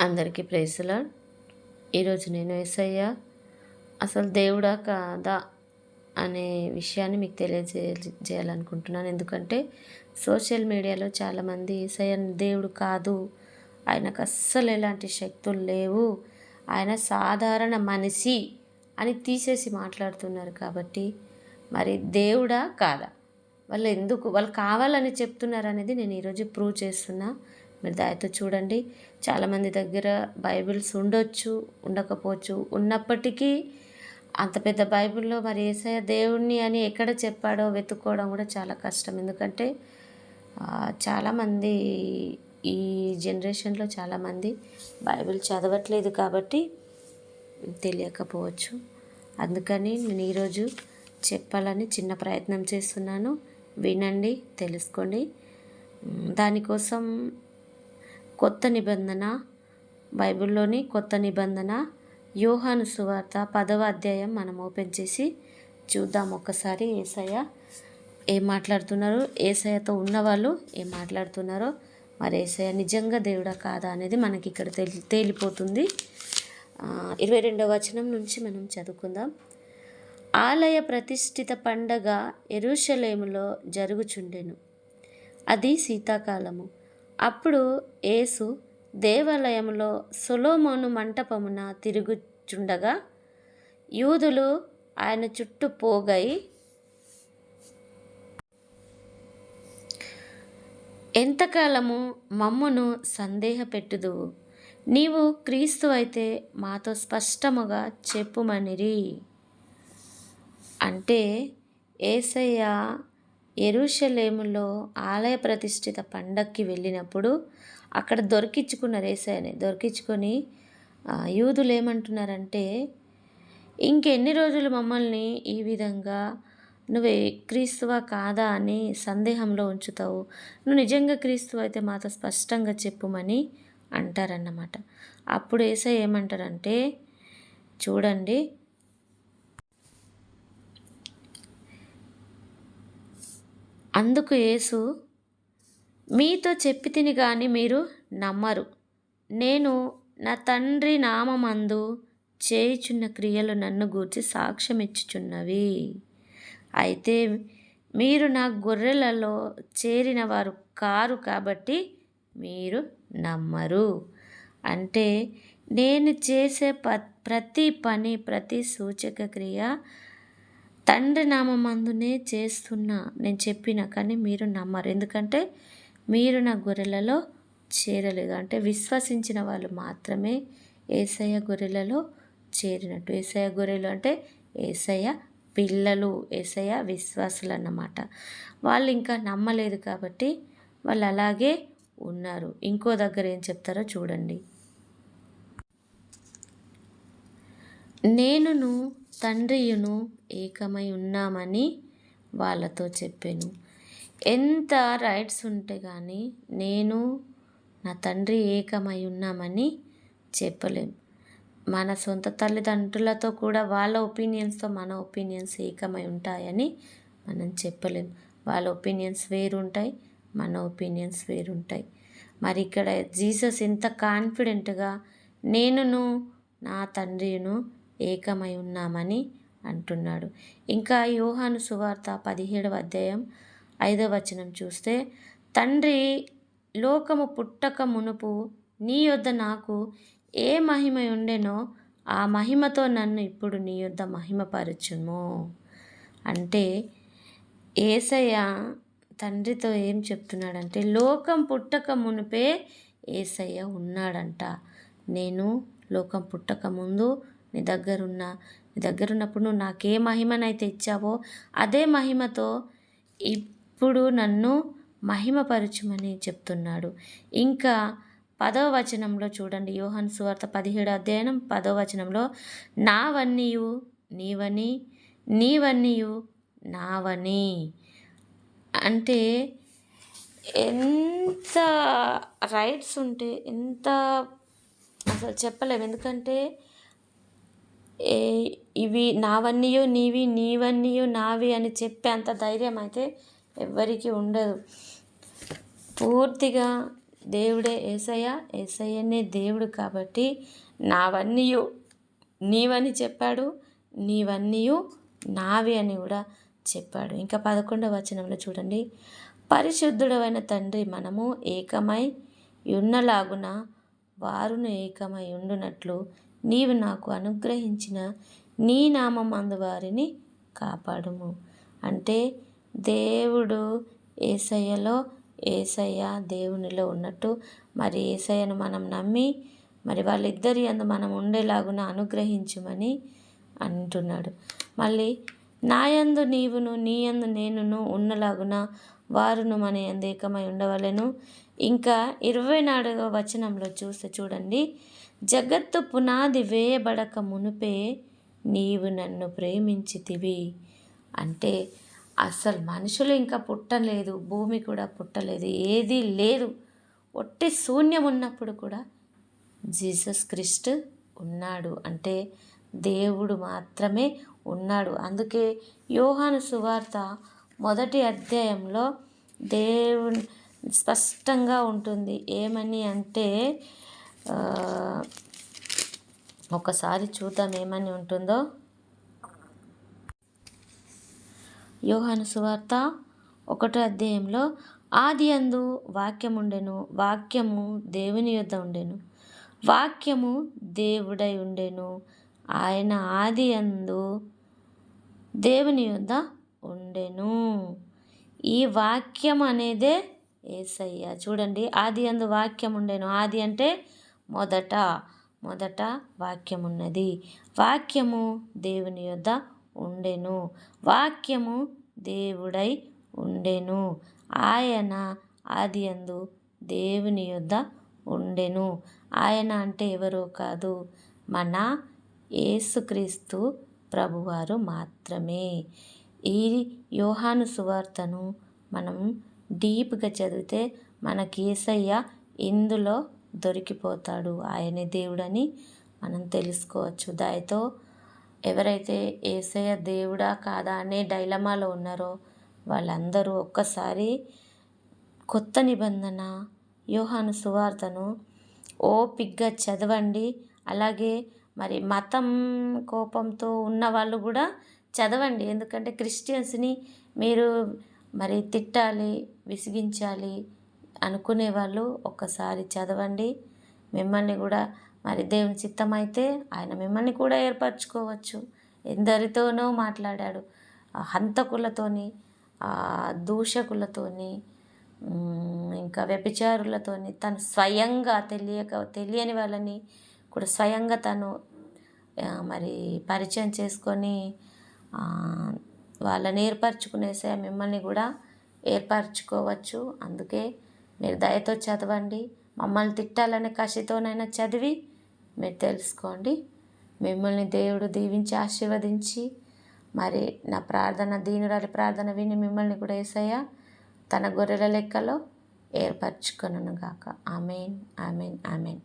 అందరికీ ప్రేసులా ఈరోజు నేను ఎస్ఐయ అసలు దేవుడా కాదా అనే విషయాన్ని మీకు తెలియజే చేయాలనుకుంటున్నాను. ఎందుకంటే సోషల్ మీడియాలో చాలామంది ఏసయ్య దేవుడు కాదు. ఆయనకు అస్సలు ఎలాంటి శక్తులు లేవు. ఆయన సాధారణ మనిషి అని తీసేసి మాట్లాడుతున్నారు కాబట్టి మరి దేవుడా కాదా? వాళ్ళు ఎందుకు వాళ్ళు కావాలని చెప్తున్నారు అనేది నేను ఈరోజు ప్రూవ్ చేస్తున్నా. మీరు దయతో చూడండి. చాలామంది దగ్గర బైబిల్స్ ఉండొచ్చు ఉండకపోవచ్చు. ఉన్నప్పటికీ అంత పెద్ద బైబిల్లో మరి ఏసయ దేవుణ్ణి అని ఎక్కడ చెప్పాడో వెతుక్కోవడం కూడా చాలా కష్టం. ఎందుకంటే చాలామంది ఈ జనరేషన్లో చాలామంది బైబిల్ చదవట్లేదు కాబట్టి తెలియకపోవచ్చు. అందుకని నేను ఈరోజు చెప్పాలని చిన్న ప్రయత్నం చేస్తున్నాను. వినండి తెలుసుకోండి. దానికోసం కొత్త నిబంధన బైబిల్లోని కొత్త నిబంధన యోహాను సువార్త పదవ అధ్యాయం మనం ఓపెన్ చేసి చూద్దాం ఒక్కసారి. ఏసయ్య ఏం మాట్లాడుతున్నారు? ఏసయ్యతో ఉన్నవాళ్ళు ఏం మాట్లాడుతున్నారో? మరి ఏసయ్య నిజంగా దేవుడా కాదా అనేది మనకి ఇక్కడ తేలి తేలిపోతుంది. ఇరవై రెండవ వచనం నుంచి మనం చదువుకుందాం. ఆలయ ప్రతిష్ఠిత పండగ ఎరుషలేములో జరుగుచుండెను. అది శీతాకాలము. అప్పుడు యేసు దేవాలయంలో సొలోమోను మంటపమున తిరుగుచుండగా యూదులు ఆయన చుట్టూ పోగై ఎంతకాలము మమ్మును సందేహపెట్టుదు నీవు క్రీస్తు అయితే మాతో స్పష్టముగా చెప్పుమనిరి. అంటే ఏసయ్య ఎరుషలేములో ఆలయ ప్రతిష్ఠిత పండక్కి వెళ్ళినప్పుడు అక్కడ దొరికించుకున్నారు ఏసయ్యని దొరికించుకొని యూదులు ఏమంటున్నారంటే ఇంకెన్ని రోజులు మమ్మల్ని ఈ విధంగా నువ్వు క్రీస్తువా కాదా అని సందేహంలో ఉంచుతావు. నువ్వు నిజంగా క్రీస్తువు అయితే మాతో స్పష్టంగా చెప్పుమని అంటారన్నమాట. అప్పుడు ఏసై ఏమంటారంటే చూడండి అందుకు యేసు మీతో చెప్పి తిని కానీ మీరు నమ్మరు. నేను నా తండ్రి నామందు చేయుచున్న క్రియలు నన్ను గూర్చి సాక్ష్యం ఇచ్చుచున్నవి అయితే మీరు నా గొర్రెలలో చేరిన వారు కారు కాబట్టి మీరు నమ్మరు. అంటే నేను చేసే ప ప్రతి పని ప్రతి సూచక క్రియ తండ్రి నామందునే చేస్తున్నా నేను చెప్పిన కానీ మీరు నమ్మరు. ఎందుకంటే మీరు నా గొర్రెలలో చేరలేదు. అంటే విశ్వసించిన వాళ్ళు మాత్రమే ఏసయ్య గొర్రెలలో చేరినట్టు. ఏసయ్య గొర్రెలు అంటే ఏసయ్య పిల్లలు ఏసయ్య విశ్వాసులు అన్నమాట. వాళ్ళు ఇంకా నమ్మలేదు కాబట్టి వాళ్ళు అలాగే ఉన్నారు. ఇంకో దగ్గర ఏం చెప్తారో చూడండి. నేనును తండ్రియును ఏకమై ఉన్నామని వాళ్ళతో చెప్పాను. ఎంత రైట్స్ ఉంటే కానీ నేను నా తండ్రి ఏకమై ఉన్నామని చెప్పలేం. మన సొంత తల్లిదండ్రులతో కూడా వాళ్ళ ఒపీనియన్స్తో మన ఒపీనియన్స్ ఏకమై ఉంటాయని మనం చెప్పలేం. వాళ్ళ ఒపీనియన్స్ వేరుంటాయి మన ఒపీనియన్స్ వేరుంటాయి. మరి ఇక్కడ జీసస్ ఎంత కాన్ఫిడెంట్గా నేనును నా తండ్రిను ఏకమై ఉన్నామని అంటున్నాడు. ఇంకా యోహాను సువార్త పదిహేడవ అధ్యాయం ఐదవ వచనం చూస్తే తండ్రి లోకము పుట్టక మునుపు నీ యొద్ద నాకు ఏ మహిమ ఉండెనో ఆ మహిమతో నన్ను ఇప్పుడు నీ యొద్ద మహిమపరచుము. అంటే ఏసయ్య తండ్రితో ఏం చెప్తున్నాడంటే లోకం పుట్టక మునిపే ఏసయ్య ఉన్నాడంట. నేను లోకం పుట్టక ముందు నీ దగ్గరున్న నీ దగ్గరున్నప్పుడు నువ్వు నాకే మహిమనైతే ఇచ్చావో అదే మహిమతో ఇప్పుడు నన్ను మహిమపరచుమని చెప్తున్నాడు. ఇంకా పదవ వచనంలో చూడండి. యోహన్ సువార్త పదిహేడు అధ్యయనం పదవ వచనంలో నావన్నీయు నీవని నీవన్నీయు నావని. అంటే ఎంత రైట్స్ ఉంటే ఎంత అసలు చెప్పలేము ఎందుకంటే ఏ ఇవి నావన్నీయో నీవి నీవన్నీయో నావి అని చెప్పే అంత ధైర్యం అయితే ఎవ్వరికీ ఉండదు. పూర్తిగా దేవుడే ఏసయ్య ఏసయ్యనే దేవుడు కాబట్టి నావన్నీయు నీవని చెప్పాడు నీవన్నీయు నావి అని కూడా చెప్పాడు. ఇంకా పదకొండవ వచనంలో చూడండి. పరిశుద్ధుడమైన తండ్రి మనము ఏకమై ఉన్నలాగున వారును ఏకమై ఉండునట్లు నీవు నాకు అనుగ్రహించిన నీ నామం అందు వారిని కాపాడుము. అంటే దేవుడు ఏసయ్యలో ఏసయ్య దేవునిలో ఉన్నట్టు మరి ఏసయ్యను మనం నమ్మి మరి వాళ్ళిద్దరి అందు మనం ఉండేలాగున అనుగ్రహించమని అంటున్నాడు. మళ్ళీ నాయందు నీవును నీయందు నేనును ఉన్నలాగున వారును మన యందు ఏకమై ఉండవలెను. ఇంకా ఇరవై నాలుగవ వచనంలో చూస్తే చూడండి. జగత్తు పునాది వేయబడక మునుపే నీవు నన్ను ప్రేమించితివి. అంటే అసలు మనుషులు ఇంకా పుట్టలేదు భూమి కూడా పుట్టలేదు ఏది లేదు ఒట్టి శూన్యం ఉన్నప్పుడు కూడా జీసస్ క్రిస్ట్ ఉన్నాడు. అంటే దేవుడు మాత్రమే ఉన్నాడు. అందుకే యోహాను సువార్త మొదటి అధ్యాయంలో దేవుని స్పష్టంగా ఉంటుంది. ఏమని అంటే ఒకసారి చూద్దాం ఏమని ఉంటుందో. యోహాను సువార్త ఒకటో అధ్యాయంలో ఆది అందు వాక్యముండెను వాక్యము దేవుని యొద్ద ఉండెను వాక్యము దేవుడై ఉండెను. ఆయన ఆది అందు దేవుని యొద్ద ఉండెను ఈ వాక్యం అనేదే ఏసయ్య. చూడండి ఆది అందు వాక్యం ఉండెను ఆది అంటే మొదట మొదట వాక్యం ఉన్నది వాక్యము దేవుని యొద్ద ఉండెను. వాక్యము దేవుడై ఉండెను. ఆయన ఆది అందు దేవుని యొద్ద ఉండెను. ఆయన అంటే ఎవరో కాదు మన యేసుక్రీస్తు ప్రభువారు మాత్రమే. ఈ యోహాను సువార్తను మనం డీప్గా చదివితే మనకి ఏసయ్య ఇందులో దొరికిపోతాడు. ఆయనే దేవుడని మనం తెలుసుకోవచ్చు. దానితో ఎవరైతే ఏసయ్య దేవుడా కాదా అనే డైలమాలో ఉన్నారో వాళ్ళందరూ ఒక్కసారి కొత్త నిబంధన యోహాను సువార్తను ఓపిగ్గా చదవండి. అలాగే మరి మతం కోపంతో ఉన్న వాళ్ళు కూడా చదవండి. ఎందుకంటే క్రిస్టియన్స్ని మీరు మరి తిట్టాలి విసిగించాలి అనుకునే వాళ్ళు ఒక్కసారి చదవండి. మిమ్మల్ని కూడా మరి దేవుని చిత్తమైతే ఆయన మిమ్మల్ని కూడా ఏర్పరచుకోవచ్చు. ఎందరితోనో మాట్లాడాడు. హంతకులతోని దూషకులతోని ఇంకా వ్యభిచారులతోని తను స్వయంగా తెలియక తెలియని వాళ్ళని కూడా స్వయంగా తను మరి పరిచయం చేసుకొని వాళ్ళని ఏర్పరచుకునేసే మిమ్మల్ని కూడా ఏర్పరచుకోవచ్చు. అందుకే మీరు దయతో చదవండి. మమ్మల్ని తిట్టాలనే కసితోనైనా చదివి మీరు తెలుసుకోండి. మిమ్మల్ని దేవుడు దీవించి ఆశీర్వదించి మరి నా ప్రార్థన దీనురాలి ప్రార్థన విని మిమ్మల్ని కూడా ఏసయ్య తన గొర్రెల లెక్కలో ఏర్పరచుకొనుగాక ఆమెన్ ఆమెన్ ఆమెన్.